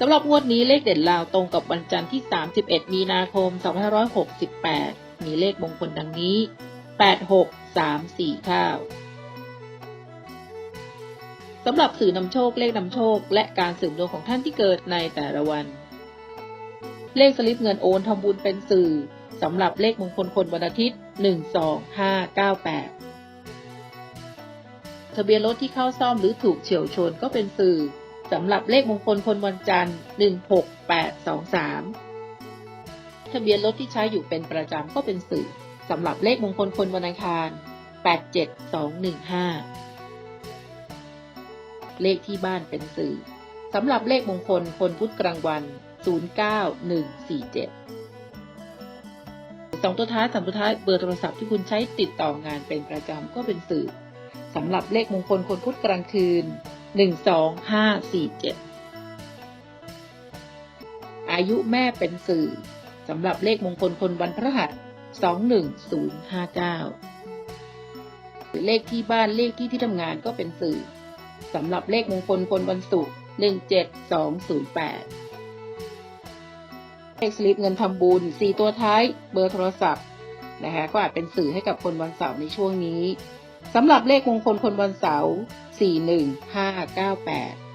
สำหรับงวดนี้เลขเด่นลาวตรงกับวันจันทร์ที่ 31 มีนาคม 2568 มีเลขมงคลดังนี้ 86 3 4ข้าวสำหรับสื่อนำโชคเลขนำโชค และการสืบดวงของท่านที่เกิดในแต่ละวัน เลขสลิปเงินโอนทำบุญเป็นสื่อสำหรับเลขมงคลคนวันอาทิตย์ 12598 ทะเบียนรถที่เข้าซ่อมหรือถูกเฉียวชนก็เป็นสื่อ สำหรับเลขมงคลคนวันจันทร์ 16823 ทะเบียนรถที่ใช้อยู่เป็นประจำก็เป็นสื่อสำหรับเลขมงคลคนวันอังคาร 87215 เลขที่บ้านเป็นสื่อสำหรับเลขมงคลคนพุธกลางวัน 09147 สองตัวท้ายสามตัวท้ายเบอร์โทรศัพท์ที่คุณใช้ติดต่องานเป็นประจำก็เป็นสื่อสำหรับเลขมงคลคนพุธกลางคืน 12547อายุแม่เป็นสื่อสำหรับเลขมงคลคนวันพฤหัส21059หรือเลขที่บ้านเลขที่ที่ทำงานก็เป็นสื่อสำหรับเลขมงคลคนวันศุกร์17208เลขสลิปเงินทำบุญ4ตัวท้ายเบอร์โทรศัพท์นะคะก็อาจเป็นสื่อให้กับคนวันเสาร์ในช่วงนี้ สำหรับเลขมงคลคนวันเสาร์ 41598